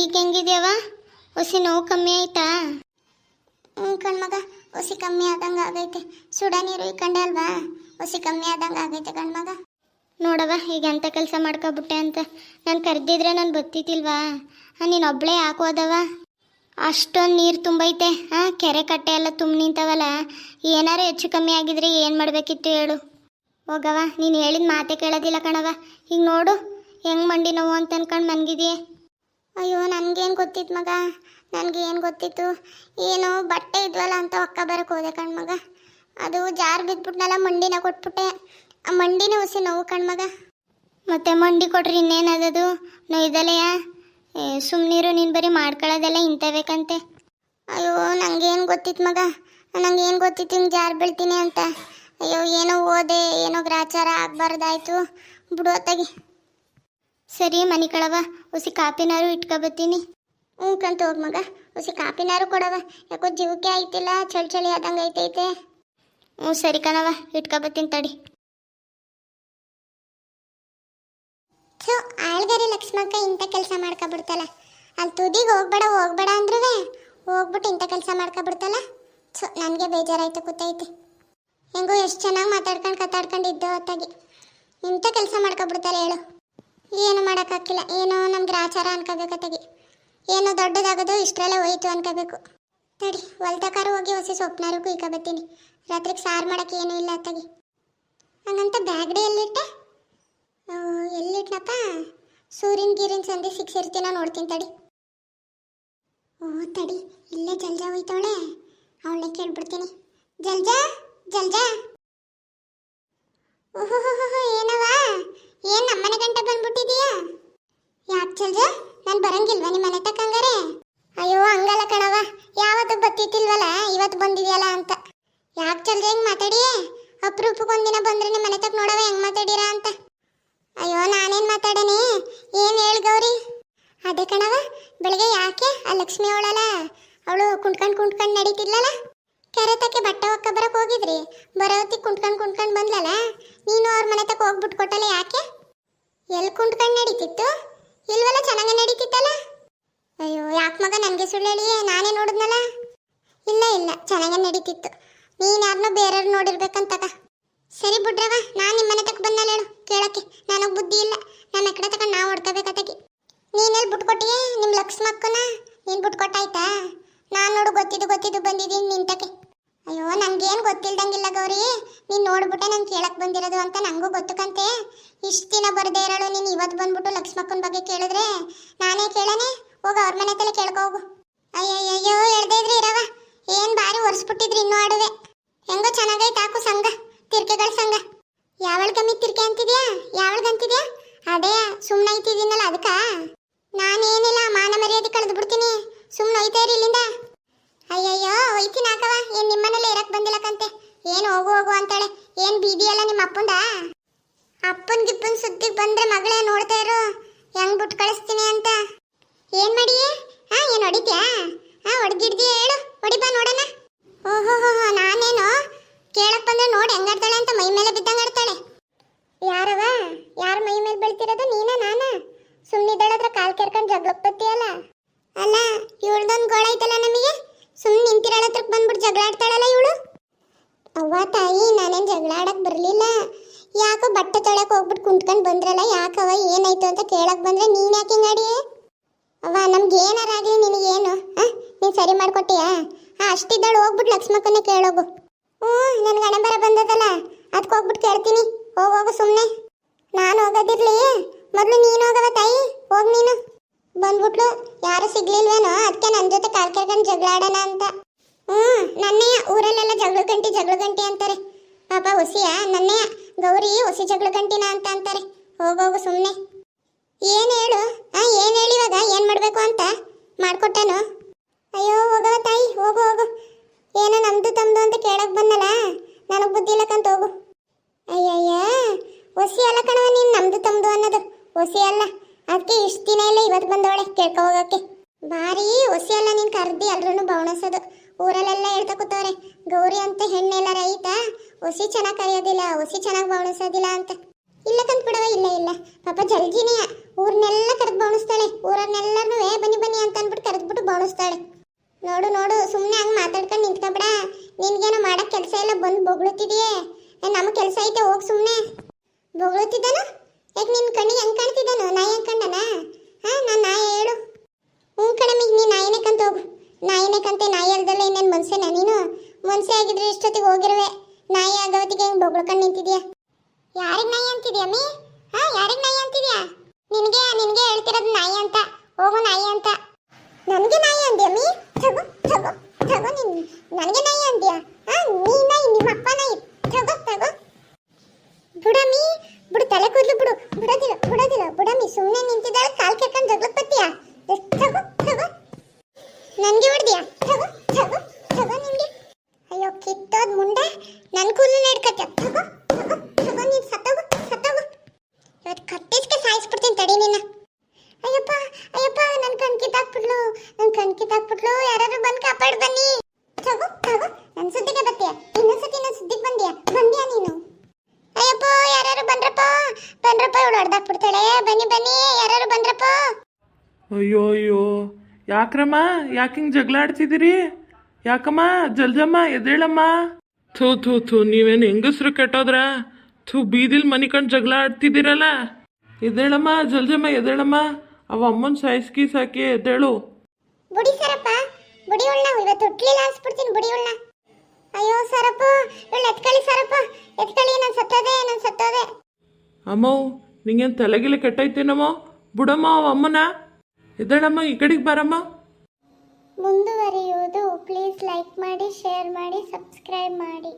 ಈಗ ಹೆಂಗಿದ್ಯವ? ಹೊಸಿ ನೋವು ಕಮ್ಮಿ ಆಯ್ತಾ? ಹ್ಞೂ ಕಣ್ಮಗ ಹೊಸಿ ಕಮ್ಮಿ ಆದಂಗೆ ಆಗೈತೆ. ಸುಡ ನೀರು ಇಕ್ಕಂಡೆ ಅಲ್ವಾ? ಹೊಸಿ ಕಮ್ಮಿ ಆದಂಗೆ ಆಗೈತೆ ಕಣ್ಮಗ ನೋಡವ ಈಗ ಎಂಥ ಕೆಲಸ ಮಾಡ್ಕೊಬಿಟ್ಟೆ ಅಂತ. ನಾನು ಕರೆದಿದ್ರೆ ನಾನು ಬತ್ತಿತಿಲ್ವಾ? ನೀನು ಒಬ್ಳೇ ಹಾಕೋದವ ಅಷ್ಟೊಂದು ನೀರು ತುಂಬೈತೆ. ಹಾಂ ಕೆರೆ ಕಟ್ಟೆ ಎಲ್ಲ ತುಂಬ ನಿಂತವಲ್ಲ. ಏನಾರು ಹೆಚ್ಚು ಕಮ್ಮಿ ಆಗಿದ್ರೆ ಏನು ಮಾಡಬೇಕಿತ್ತು ಹೇಳು. ಹೋಗವ ನೀನು ಹೇಳಿದ ಮಾತೇ ಕೇಳೋದಿಲ್ಲ ಕಣವ ಈಗ ನೋಡು ಹೆಂಗೆ ಮಂಡಿ ನೋವು ಅಂತ ಅನ್ಕೊಂಡು ಮನ್ಗಿದೆಯೇ? ಅಯ್ಯೋ, ನನಗೇನು ಗೊತ್ತಿತ್ತು ಮಗ? ನನಗೇನು ಗೊತ್ತಿತ್ತು? ಏನು ಬಟ್ಟೆ ಇದ್ವಲ್ಲ ಅಂತ ಒಕ್ಕ ಬರಕ್ಕೆ ಹೋದೆ ಕಣ್ಮಗ ಅದು ಜಾರ್ ಬಿದ್ಬಿಟ್ನಲ್ಲ, ಮಂಡಿನ ಕೊಟ್ಬಿಟ್ಟೆ. ಆ ಮಂಡಿನೇ ಹೊಸಿ ನೋವು ಕಣ್ಮಗ ಮತ್ತೆ ಮಂಡಿ ಕೊಟ್ರಿ ಇನ್ನೇನದದು? ನೋಯ್ದಲೆಯ? ಸುಮ್ಮನಿರು ನೀನು ಬರೀ ಮಾಡ್ಕೊಳ್ಳೋದೆಲ್ಲ ಇಂಥಬೇಕಂತೆ ಅಯ್ಯೋ ನನಗೇನು ಗೊತ್ತಿತ್ತು ಮಗ? ನನಗೇನು ಗೊತ್ತಿತ್ತು ಹಿಂಗೆ ಜಾರ್ ಬೀಳ್ತೀನಿ ಅಂತ? ಅಯ್ಯೋ, ಏನೋ ಓದೆ, ಏನೋ ಗ್ರಾಚಾರ ಆಗಬಾರ್ದಾಯ್ತು. ಬಿಡು ಅತ್ತಾಗಿ. ಸರಿ ಮನೆ ಕಳವ ಉಸಿ ಕಾಪಿನಾರು ಇಟ್ಕೊಬತ್ತೀನಿ. ಹ್ಞೂ ಕಂತ ಹೋಗ್ ಮಗ ಉಸಿ ಕಾಪಿನಾರು ಕೊಡವ ಯಾಕೋ ಜೀವಕ್ಕೆ ಆಯ್ತಿಲ್ಲ, ಚಳಿ ಚಳಿ ಆದಂಗೆ ಐತೈತೆ. ಹ್ಞೂ ಸರಿ ಕಣವ ಇಟ್ಕೊಬತ್ತೀನಿ ತಡಿ. ಸೊ ಆಳ್ಗರಿ ಲಕ್ಷ್ಮಕ್ಕ ಇಂಥ ಕೆಲಸ ಮಾಡ್ಕೊಬಿಡ್ತಲ್ಲ. ಅಲ್ಲಿ ತುದಿಗೆ ಹೋಗ್ಬೇಡ ಹೋಗ್ಬೇಡ ಅಂದ್ರೂ ಹೋಗ್ಬಿಟ್ಟು ಇಂಥ ಕೆಲಸ ಮಾಡ್ಕೊಬಿಡ್ತಲ್ಲ. ಸೊ ನನಗೆ ಬೇಜಾರಾಯ್ತು ಕೂತೈತಿ ಹೆಂಗೋ ಎಷ್ಟು ಚೆನ್ನಾಗಿ ಮಾತಾಡ್ಕೊಂಡು ಕತಾಡ್ಕೊಂಡು ಇದ್ದೆ ಹೊತ್ತಾಗಿ ಇಂಥ ಕೆಲಸ ಮಾಡ್ಕೊಬಿಡ್ತಾರೆ ಹೇಳು. ಏನು ಮಾಡೋಕ್ಕಾಗಿಲ್ಲ ಏನೋ ನಮ್ಗೆ ಆಚಾರ ಅನ್ಕೋಬೇಕತ್ತಾಗಿ ಏನೋ ದೊಡ್ಡದಾಗೋದು ಇಷ್ಟರಲ್ಲೇ ಹೋಯ್ತು ಅನ್ಕೋಬೇಕು. ತಡಿ ಹೊಲ್ದಕಾರ ಹೋಗಿ ಹೊಸ ಸೊಪ್ಪನಾರು ಕುಯ್ಕೊಬತ್ತೀನಿ ರಾತ್ರಿಗೆ ಸಾರು ಮಾಡೋಕ್ಕೆ ಏನೂ ಇಲ್ಲ ಅತ್ತಾಗಿ. ಹಂಗಂತ ಬ್ಯಾಗ್ಡೆ ಎಲ್ಲಿಟ್ಟೆ? ಎಲ್ಲಿಟ್ನಪ್ಪ? ಸೂರ್ಯನ ಗೀರಿನ ಸಂಧಿ ಸಿಕ್ಸಿರ್ತೀನ ನೋಡ್ತೀನಿ ತಡಿ. ಓ, ತಡಿ, ಇಲ್ಲೇ ಜಲ್ಜಾ ಹೋಯ್ತಾವಳೆ? ಅವಳನ್ನೇ ಕೇಳ್ಬಿಡ್ತೀನಿ. ಜಲ್ಜಾ ಜಲ್ಜಾ. ಓಹೋ ಏನವ ಏನ್ ನಮ್ಮನೆ ಗಂಟೆ ಬಂದ್ಬಿಟ್ಟಿದೀಯಾ ಯಾಕೆ ಜಲ್ಜಾ ನಾನು ಬರಂಗಿಲ್ವಾ ನಿಮ್ಮ ಮನೆ ತಕ್ಕಂಗಾರೆ ಅಯ್ಯೋ, ಹಂಗಲ್ಲ ಕಣವ ಯಾವತ್ತು ಬತ್ತಿತ್ತಿಲ್ವಲ್ಲ ಇವತ್ತು ಬಂದಿದ್ಯಲ್ಲ ಅಂತ. ಯಾಕೆ ಜಲ್ಜಾ ಹೆಂಗ್ ಮಾತಾಡಿ ಅಪರೂಪಕ್ಕೊಂದಿನ ಬಂದ್ರೆ ನಿಮ್ಮ ಮನೆ ತಕ್ಕ ನೋಡವ ಹೆಂಗ್ ಮಾತಾಡಿರಾ ಅಂತ. ಅಯ್ಯೋ, ನಾನೇನ್ ಮಾತಾಡೇನಿ? ಏನ್ ಹೇಳಿ ಅದೇ ಕಣವ ಬೆಳಗ್ಗೆ ಯಾಕೆ? ಆ ಲಕ್ಷ್ಮಿ ಅವಳಲ್ಲ? ಅವಳು ಕುಂಟ್ಕೊಂಡು ಕುಂಟ್ಕೊಂಡು ನಡೀತಿದ್ಲಲ್ಲ? ಕೆರೆತಕ್ಕೆ ಬಟ್ಟೆ ಒಕ್ಕ ಬರಕ್ ಹೋಗಿದ್ರಿ. ಬರೋತಿ ಕುಂಟ್ಕೊಂಡು ಕುಂಟ್ಕೊಂಡು ಬಂದ್ಲಲ್ಲ? ನೀನು ಅವ್ರ ಮನೆ ತಕ್ಕ ಹೋಗ್ಬಿಟ್ಟು ಕೊಟ್ಟಲ್ಲ ಯಾಕೆ? ಎಲ್ಲಿ ಕುಂಟ್ಕೊಂಡು ನಡೀತಿತ್ತು? ಇಲ್ವಲ್ಲ ಚೆನ್ನಾಗಿ ನಡೀತಿತ್ತಲ್ಲ? ಅಯ್ಯೋ, ಯಾಕೆ ಮಗ ನನಗೆ ಸುಳ್ಳು ಹೇಳಿಯೇ? ನಾನೇ ನೋಡಿದ್ನಲ್ಲ? ಇಲ್ಲ ಇಲ್ಲ, ಚೆನ್ನಾಗಿ ನಡೀತಿತ್ತು. ನೀನು ಯಾರನ್ನೋ ಬೇರೆಯವ್ರು ನೋಡಿರ್ಬೇಕಂತಕ ಸರಿ ಬಿಡ್ರವ ನಾನು ನಿಮ್ಮ ಮನೆ ತಕ್ಕ ಬಂದಲ್ಲ ಹೇಳು, ಕೇಳಕ್ಕೆ. ನನಗೆ ಬುದ್ಧಿ ಇಲ್ಲ. ನನ್ನ ಕಡೆ ತಕ ನಾವು ನೀನು ನೀನೆಲ್ಲಿ ಬಿಟ್ಕೊಟ್ಟಿಯೇ ನಿಮ್ಮ ಲಕ್ಷ್ಮಕ್ಕನ? ನೀನು ಬಿಟ್ಕೊಟ್ಟಾಯ್ತಾ ನಾನು ನೋಡು, ಗೊತ್ತಿದ್ದು ಗೊತ್ತಿದ್ದು ಬಂದಿದ್ದೀನಿ ನಿಂತಕ್ಕೆ ಗೊತ್ತಿಲ್ದಂಗಿಲ್ಲ ಗೌರಿ. ನೀನು ನೋಡ್ಬಿಟ್ಟೆ ನಾನು ಕೇಳಕ್ಕೆ ಬಂದಿರೋದು ಅಂತ ನನಗೂ ಗೊತ್ತಕ್ಕಂತೆ ಇಷ್ಟು ದಿನ ಬರದೇ ಇರೋಳು ನೀನು ಇವತ್ತು ಬಂದ್ಬಿಟ್ಟು ಲಕ್ಷ್ಮಕ್ಕನ ಬಗ್ಗೆ ಕೇಳಿದ್ರೆ? ನಾನೇ ಕೇಳನೆ? ಹೋಗ, ಅವ್ರ ಮನೆ ತಲೆ ಕೇಳ್ಕೋಗು ಅಯ್ಯಯ್ಯೋ ಹೇಳ್ದೆ ಇದ್ರಿ ಇರವ ಏನು ಬಾರಿ ಒರೆಸ್ಬಿಟ್ಟಿದ್ರಿ ಇನ್ನೂ ಆಡುವೆ. ಹೆಂಗೋ ಚೆನ್ನಾಗೈತೆ ಹಾಕು ಸಂಘ, ತಿರ್ಕೆಗಳ ಸಂಘ. ಯಾವಳ ಕಮ್ಮಿ ತಿರ್ಕೆ ಅಂತಿದ್ಯಾ? ಯಾವಳ್ಗ ಅಂತಿದ್ಯಾ? ಅದೇ ಸುಮ್ಮನೆ ಐತಿದ್ದೀನಲ್ಲ ಅದಕ್ಕ ನಾನೇನಿಲ್ಲ, ಮಾನ ಮರ್ಯಾದೆ ಕಳೆದು ಬಿಡ್ತೀನಿ. ಸುಮ್ಮನೆ ಒಯ್ತಾ ಇರಿ ಇಲ್ಲಿಂದ. ಅಯ್ಯಯ್ಯೋ ಒಯ್ತೀನಿ ಹಾಕವ ಏನ್ ನಿಮ್ಮನೇಲಿ ಇರಕ್ ಬಂದಿಲ್ಲಕಂತೆ ಏನ್ ಹೋಗು ಹೋಗು ಅಂತಾಳೆ. ಏನ್ ಬೀದಿ ಅಲ್ಲ ನಿಮ್ಮ ಅಪ್ಪಂದ? ಅಪ್ಪನ್ ಗಿಪ್ಪನ್ ಸುದ್ದಿ ಬಂದ್ರೆ ಮಗಳೇ ನೋಡ್ತಾ ಇರು. ಹೆಂಗ್ ಬಿಟ್ಟು ಕಳಿಸ್ತೀನಿ ಅಂತ. ಏನ್ ಮಾಡಿ? ಹಾ, ಏನ್ ಹೊಡಿತ್ಯಾ? ಹಾ, ಹೊಡ್ಗಿಡ್ದಿ ಹೇಳು. ಹೊಡಿ ಬಾ ನೋಡೋಣ. ಓಹೋ ಹೋ ನಾನೇನು? ಕೇಳಕ್ ಬಂದ್ರೆ ನೋಡಿ ಹೆಂಗಾಡ್ತಾಳೆ ಅಂತ ಮೈ ಮೇಲೆ ಬಿದ್ದಂಗೆ ಆಡ್ತಾಳೆ. ಯಾರವ ಯಾರ ಮೈ ಮೇಲೆ ಬೀಳ್ತಿರೋದು? ನೀನ, ನಾನ? ಸುಮ್ಮನಿದ್ದಾಳತ್ರ ಕಾಲ್ ಕೆರ್ಕೊಂಡು ಜಗಳಕ್ಕೆ ಬತ್ತೀಯಲ್ಲ ಅಲ್ಲ ಇವಳ್ದೊಂದು ಗೋಳ ಐತಲ್ಲ ನಮಗೆ ಸುಮ್ಮನೆ ನಿಂತಿರೋಳ ಹತ್ರಕ್ಕೆ ಬಂದ್ಬಿಟ್ಟು ಜಗಳ ಆಡ್ತಾಳಲ್ಲ ಇವಳು ಅವ್ವ ತಾಯಿ, ನಾನೇನು ಜಗಳ ಆಡಕ್ ಬರಲಿಲ್ಲ. ಯಾಕೋ ಬಟ್ಟೆ ತೊಳಕ್ ಹೋಗ್ಬಿಟ್ಟು ಕುಂತ್ಕೊಂಡು ಬಂದ್ರಲ್ಲ ಯಾಕವ ಏನಾಯ್ತು ಅಂತ ಕೇಳಕ್ ಬಂದ್ರೆ ನೀನು ಯಾಕೆ ಹಿಂಗಾಡಿಯೇ ಅವ್ವ, ನಮ್ಗೆ ಏನಾರಾಗ್ಲಿ ನಿನಗೇನು? ಹಾ? ನೀನು ಸರಿ ಮಾಡ್ಕೊಟ್ಟಿಯಾ? ಹಾ ಅಷ್ಟಿದ್ದಾಳು ಹೋಗ್ಬಿಟ್ಟು ಲಕ್ಷ್ಮಕ್ಕನ್ನ ಕೇಳೋಗು. ಹ್ಞೂ ನನಗೆ ಹಣೆ ಬರ ಬಂದದಲ್ಲ ಅದಕ್ಕೆ ಹೋಗ್ಬಿಟ್ಟು ಕೇಳ್ತೀನಿ. ಹೋಗಿ, ಹೋಗು ಸುಮ್ಮನೆ ನಾನು ಹೋಗೋದಿರ್ಲಿ. ಮೊದಲು ನೀನು ಹೋಗವ ತಾಯಿ, ಹೋಗ್ ನೀನು. ಬಂದ್ಬಿಟ್ಲು, ಯಾರು ಸಿಗ್ಲಿಲ್ವೇನೋ ಅದಕ್ಕೆ ನನ್ನ ಜೊತೆ ಕಾಲ್ ಕೇಳ್ಕೊಂಡು ಜಗಳ ಆಡೋಣ ಅಂತ. ಹ್ಞೂ ನನ್ನೆಯ ಊರಲ್ಲೆಲ್ಲ ಜಗಳ ಗಂಟಿ ಜಗಳ ಗಂಟಿ ಅಂತಾರೆ. ಪಾಪ ಹುಸಿಯ ನನ್ನೆಯ ಗೌರಿ ಹೊಸಿ ಜಗಳ ಗಂಟಿನ ಅಂತ ಅಂತಾರೆ. ಹೋಗೋಗು ಸುಮ್ಮನೆ ಏನು ಹೇಳು? ಆ, ಏನು ಹೇಳಿ ಇವಾಗ? ಏನು ಮಾಡಬೇಕು ಅಂತ? ಮಾಡ್ಕೊಟ್ಟನು. ಅಯ್ಯೋ, ಹೋಗವ ತಾಯಿ, ಹೋಗು ಹೋಗು. ಏನೋ ನಮ್ದು ತಮ್ದು ಅಂತ ಕೇಳಕ್ ಬಂದಲ್ಲ? ನನಗೆ ಬುದ್ಧಿ ಇಲ್ಲಕ್ಕಂತ ಹೋಗು. ಅಯ್ಯಯ್ಯ, ಹೊಸಿ ಅಲ್ಲ ಕಣವ ನೀನು ನಮ್ದು ತಮ್ದು ಅನ್ನೋದು. ಹೊಸಿ ಅಲ್ಲ. ಅದಕ್ಕೆ ಇಷ್ಟು ದಿನ ಇಲ್ಲ ಇವತ್ತು ಬಂದವಳೆ ಕೇಳ್ಕೊ ಹೋಗಕ್ಕೆ. ಭಾರಿ ಹೊಸಿ ಅಲ್ಲ ನೀನು ಕರ್ದಿ ಎಲ್ರೂ ಬೌಣಸೋದು. ಊರಲ್ಲೆಲ್ಲ ಹೇಳ್ತಾ ಕೂತವ್ರೆ, ಗೌರಿ ಅಂತ ಹೆಣ್ಣೆಲ್ಲ ರೈತ, ಹುಸಿ ಚೆನ್ನಾಗಿ ಕರೆಯೋದಿಲ್ಲ, ಹುಸಿ ಚೆನ್ನಾಗಿ ಬವಣಿಸೋದಿಲ್ಲ ಅಂತ. ಇಲ್ಲ ಬಿಡವ ಇಲ್ಲ ಇಲ್ಲ. ಪಾಪ ಜಲ್ಜಿನಿಯ ಊರ್ನೆಲ್ಲ ಕರೆದು ಬವಣಿಸ್ತಾಳೆ ಊರನ್ನೆಲ್ಲರನ್ನೂ ಏ, ಬನ್ನಿ ಬನ್ನಿ ಅಂತ ಅಂದ್ಬಿಟ್ಟು ಕರೆದ್ಬಿಟ್ಟು ಬವಣಿಸ್ತಾಳೆ ನೋಡು ನೋಡು ಸುಮ್ಮನೆ ಹಂಗೆ ಮಾತಾಡ್ಕೊಂಡು ನಿಂತ್ಕೊಬೇಡ. ನಿನ್ಗೇನು ಮಾಡಕ್ಕೆ ಕೆಲಸ ಇಲ್ಲ, ಬಂದು ಬೊಗಳುತ್ತಿದೆಯೇ. ನಮ್ಮ ಕೆಲಸ ಐತೆ, ಹೋಗಿ ಸುಮ್ಮನೆ ಬೊಗಳುತ್ತಿದ್ದಾನ? ಯಾಕೆ ನಿನ್ನ ಕಣ್ಣಿಗೆ ಹೆಂಗೆ ಕಾಣ್ತಿದ್ದಾನು? ನಾ ಹೆಂಗೆ ಕಂಡನಾ? ಹಾಂ, ನಾನು ನಾ ಹೇಳು. ಹ್ಞೂ ಕಣಮಿಗೆ ನೀನು ನಾ ಕಂತ ಹೋಗು. ಮನ್ಸೇನ ನೀನು? ಮನ್ಸೆ ಆಗಿದ್ರೆ ಇಷ್ಟೊತ್ತಿಗೆ ಹೋಗಿರುವೆ. ನಾಯಿ ಆಗವತ್ತಿಗೆ ಹೆಂಗ್ ಬೊಗಳ್ಕೊಂಡು ನಿಂತಿದ್ಯಾ? ಯಾರಿಗೆ ನಾಯಿ ಅಂತಿದ್ಯಾ ಮೀ? ಹಾ, ಯಾರಿಗೆ ನಾಯಿ ಅಂತಿದ್ಯಾ? ನಿನಗೆ ನಿನಗೆ ಹೇಳ್ತಿರೋದು ನಾಯಿ ಅಂತ. ಹೋಗು ನಾಯಿ ಅಂತ. ನನಗೆ ನಾಯಿ ಅಂದ್ಯಾ ಮೀ? ತಗೋ ತಗೋ ತಗೋ ನಿನ್ ನನಗೆ ನಾಯಿ ಅಂದ್ಯಾ ಹಾ ನೀ ನಾಯಿ ನಿಮ್ಮ ಅಪ್ಪ ನಾಯಿ ತಗೋ ತಗೋ ಬುಡಮಿ ಬುಡು ತಲೆ ಕೂದಲು ಬಿಡು ಬಿಡೋದಿಲ್ಲ ಬಿಡೋದಿಲ್ಲ ಬುಡಮಿ ಸುಮ್ಮನೆ ನಿಂತಿದ್ದಾಳೆ ಕಾಲ್ ಕೆರ್ಕೊಂಡು ಜಗಳಕ್ಕೆ ಬತ್ತೀಯಾ ತಗೋ ತಗೋ ನನ್ಗೆ ಹೊಡ್ದಿಯಾ ತಗೋ ತಗೋ ತಗೋ ನಿನ್ಗೆ ಅಯ್ಯೋ ಕಿತ್ತೋದ್ ಮುಂಡೆ ನನ್ ಕೂದಲು ಹಿಡ್ಕತ್ಯ ತಗೋ ತಗೋ ತಗೋ ನೀನ್ ಸತ್ತೋಗು ಸತ್ತೋಗು ಇವತ್ತು ಕತ್ತಿಸ್ಕೆ ಸಾಯಿಸ್ಬಿಡ್ತೀನಿ ತಡಿ ನಿನ್ನ ಅಯ್ಯಪ್ಪ ಅಯ್ಯಪ್ಪ ನನ್ ಕಣ್ ಕಿತ್ತಾಕ್ಬಿಟ್ಲು ನನ್ ಕಣ್ ಹಾಕ್ಬಿಟ್ಲು. ಯಾರಾದ್ರೂ ಬಂದ್ ಕಾಪಾಡ್ ಬನ್ನಿ. ತಗೋ ತಗೋ ನನ್ ಸುದ್ದಿಗೆ ಬತ್ತೀಯ ಇನ್ನೊಂದ್ಸತಿ ನನ್ ಸುದ್ದಿಗೆ ಬಂದ್ಯಾ? ಬಂದ್ಯಾ ನೀನು? ಅಯ್ಯಪ್ಪ ಯಾರು ಬಂದ್ರಪ್ಪ. ಬಂದ್ರಪ್ಪ, ಇವಳು ಹೊಡೆದಾಕ್ಬಿಡ್ತಾಳೆ ಬನ್ನಿ ಬನ್ನಿ. ಯಾರು ಬಂದ್ರಪ್ಪ. ಅಯ್ಯೋ ಅಯ್ಯೋ. ಯಾಕ್ರಮ್ಮ? ಯಾಕೆ ಹಿಂಗೆ ಜಗಳ ಆಡ್ತಿದ್ದೀರಿ? ಯಾಕಮ್ಮ? ಜಲ್ಜಮ್ಮ ಎದೇಳಮ್ಮ ಥೂ ಥೂ ಥೂ. ನೀವೇನು ಹೆಂಗಸ್ರು ಕೆಟ್ಟೋದ್ರ? ಥೂ, ಬೀದಿಲ್ ಮನಿ ಕಂಡು ಜಗಳ ಆಡ್ತಿದ್ದೀರಲ್ಲ. ಎದ್ದೇಳಮ್ಮ, ಜಲ್ಜಮ್ಮ, ಎದ್ದೇಳಮ್ಮ. ಅವ ಅಮ್ಮನ ಸಾಯಿಸ್ಕಿ ಸಾಕಿ ಎದ್ದೇಳು. ಬುಡಿ ಸರಪ್ಪ ಬುಡಿ ಉಳ್ಳ ಇವತ್ತು ಹುಟ್ಲಿಲ್ಲ ಅನ್ಸ್ಬಿಡ್ತೀನಿ ಬುಡಿ ಉಳ್ಳ ಅಯ್ಯೋ ಸರಪ್ಪ ಇವಳು ಎತ್ಕಳಿ ಸರಪ್ಪ ಎತ್ಕಳಿ ನಾನು ಸತ್ತೋದೆ ನಾನು ಸತ್ತೋದೆ. ಅಮ್ಮವ್ ನಿಂಗೇನು ತಲೆಗಿಲೆ ಕೆಟ್ಟೈತೇನಮ್ಮ ಬುಡಮ್ಮ ಅಮ್ಮನ? ಎದ್ದೇಳಮ್ಮ ಈ ಕಡೆಗೆ ಬಾರಮ್ಮ. ಮುಂದುವರಿಯುವುದು ಪ್ಲೀಸ್ ಲೈಕ್ ಮಾಡಿ ಶೇರ್ ಮಾಡಿ ಸಬ್ಸ್ಕ್ರೈಬ್ ಮಾಡಿ.